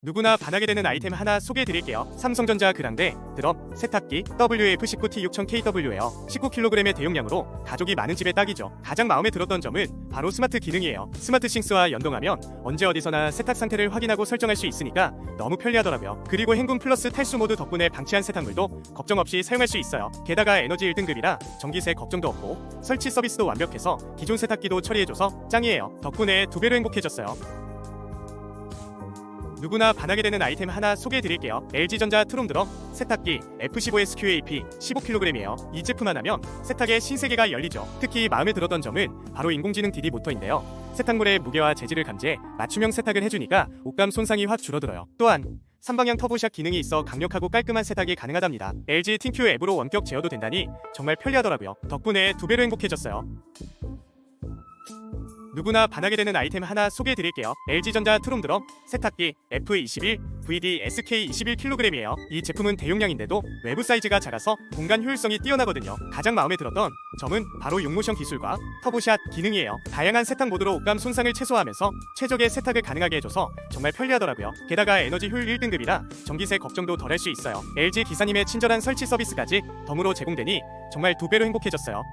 누구나 반하게 되는 아이템 하나 소개해드릴게요. 삼성전자 그랑데 드럼 세탁기 WF19T 6000KW예요. 19kg의 대용량으로 가족이 많은 집에 딱이죠. 가장 마음에 들었던 점은 바로 스마트 기능이에요. 스마트 싱스와 연동하면 언제 어디서나 세탁 상태를 확인하고 설정할 수 있으니까 너무 편리하더라고요. 그리고 행군 플러스 탈수 모드 덕분에 방치한 세탁물도 걱정 없이 사용할 수 있어요. 게다가 에너지 1등급이라 전기세 걱정도 없고 설치 서비스도 완벽해서 기존 세탁기도 처리해줘서 짱이에요. 덕분에 두 배로 행복해졌어요. 누구나 반하게 되는 아이템 하나 소개해드릴게요. LG전자 트롬 드럼 세탁기 F15SQAP 15kg이에요. 이 제품 하나면 세탁의 신세계가 열리죠. 특히 마음에 들었던 점은 바로 인공지능 DD 모터인데요. 세탁물의 무게와 재질을 감지해 맞춤형 세탁을 해주니까 옷감 손상이 확 줄어들어요. 또한 3방향 터보샷 기능이 있어 강력하고 깔끔한 세탁이 가능하답니다. LG 틴큐 앱으로 원격 제어도 된다니 정말 편리하더라고요. 덕분에 두 배로 행복해졌어요. 누구나 반하게 되는 아이템 하나 소개해드릴게요. LG전자 트롬 드럼 세탁기 F21 VD SK21kg이에요. 이 제품은 대용량인데도 외부 사이즈가 작아서 공간 효율성이 뛰어나거든요. 가장 마음에 들었던 점은 바로 용모션 기술과 터보샷 기능이에요. 다양한 세탁 모드로 옷감 손상을 최소화하면서 최적의 세탁을 가능하게 해줘서 정말 편리하더라고요. 게다가 에너지 효율 1등급이라 전기세 걱정도 덜 할 수 있어요. LG 기사님의 친절한 설치 서비스까지 덤으로 제공되니 정말 두 배로 행복해졌어요.